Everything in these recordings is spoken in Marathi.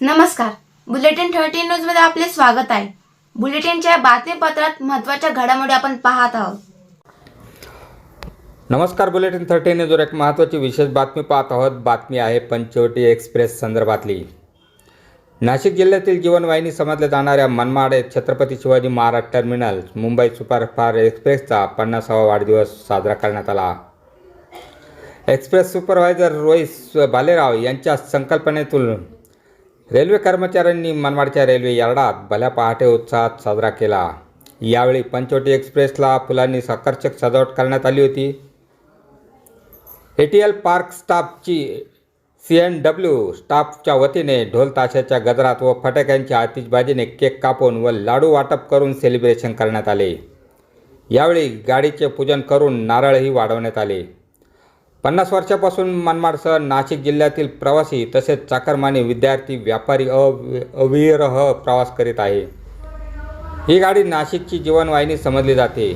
नमस्कार. बुलेटिन थर्टीन न्यूजमध्ये आपले स्वागत आहे. बुलेटिनच्या बातमीपत्रात महत्त्वाच्या घडामोडी आपण पाहत आहोत. नमस्कार बुलेटिन थर्टीन न्यूजवर एक महत्त्वाची विशेष बातमी पाहत आहोत. बातमी आहे पंचवटी एक्सप्रेस संदर्भातली. नाशिक जिल्ह्यातील जीवनवाहिनी समजल्या जाणाऱ्या मनमाडे छत्रपती शिवाजी महाराज टर्मिनल मुंबई सुपरफास्ट एक्सप्रेसचा पन्नासावा वाढदिवस साजरा करण्यात आला. एक्सप्रेस सुपरवायझर रोहित भालेराव यांच्या संकल्पनेतून रेल्वे कर्मचाऱ्यांनी मनमाडच्या रेल्वे यार्डात भल्या पहाटे उत्साहात साजरा केला. यावेळी पंचवटी एक्सप्रेसला फुलांनी आकर्षक सजावट करण्यात आली होती. ए टी एल पार्क स्टाफची सी एन डब्ल्यू स्टाफच्या वतीने ढोल ताशाच्या गजरात व फटाक्यांच्या आतिषबाजीने केक कापून व लाडू वाटप करून सेलिब्रेशन करण्यात आले. यावेळी गाडीचे पूजन करून नारळही वाढवण्यात आले. पन्नास वर्षापासून मनमाडसह नाशिक जिल्ह्यातील प्रवासी तसेच चाकरमानी विद्यार्थी व्यापारी अव अविरह प्रवास करीत आहे. ही गाडी नाशिकची जीवनवाहिनी समजली जाते.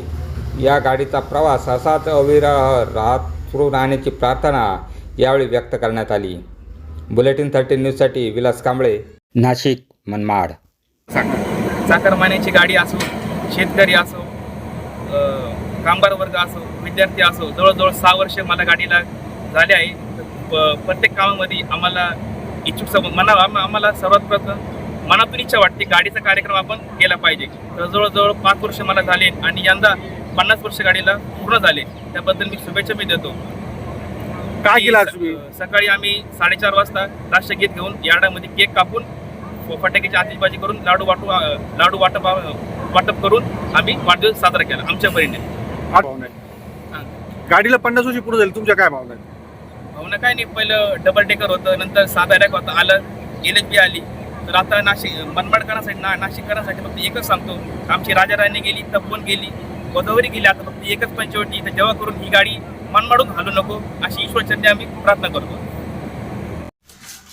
या गाडीचा प्रवास असाच अविरह राहत सुरू राहण्याची प्रार्थना यावेळी व्यक्त करण्यात आली. बुलेटिन थर्टीन न्यूजसाठी विलास कांबळे नाशिक मनमाड. चाकरमान्याची गाडी असो शेतकरी असो कामगार वर्ग असो विद्यार्थी असो जवळजवळ सहा वर्ष मला गाडीला झाले आहे. प्रत्येक कामामध्ये आम्हाला इच्छुक सम मना आम- आम्हाला सर्वात प्रथम मनातून इच्छा वाटते गाडीचा कार्यक्रम आपण केला पाहिजे. तर जवळजवळ पाच वर्ष मला झाले आणि यंदा पन्नास वर्ष गाडीला पूर्ण झाले. त्याबद्दल मी शुभेच्छा मी देतो. काय केलं सकाळी आम्ही साडेचार वाजता राष्ट्रगीत घेऊन यार्डामध्ये केक कापून फटाक्याची आतिषबाजी करून लाडू वाटू लाडू वाटप वाटप करून आम्ही वाढदिवस साजरा केला आमच्या परीने. आठ भावना आहे. गाडीला पन्नास वर्षी पुढे झाली तुमच्या काय भावना आहेत? भावना काय नाही पहिलं डबल डेकर होतं नंतर साधा रॅक होतं आलं एल एच बी आली. तर आता नाशिक मनमाडकरांसाठी ना नाशिककरांसाठी फक्त एकच सांगतो. आमची राजा राणी गेली तपवून गेली? गोदावरी गेली आता फक्त एकच पंचवटी. तर जेव्हा करून ही गाडी मनमाडून हलू नको अशी ईश्वरचरणी आम्ही प्रार्थना करतो.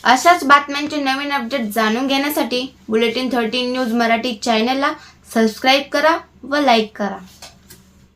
अशाच बातम्यांचे नवीन अपडेट जाणून घेण्यासाठी बुलेटिन थर्टी न्यूज मराठी चॅनलला सबस्क्राईब करा व लाईक करा.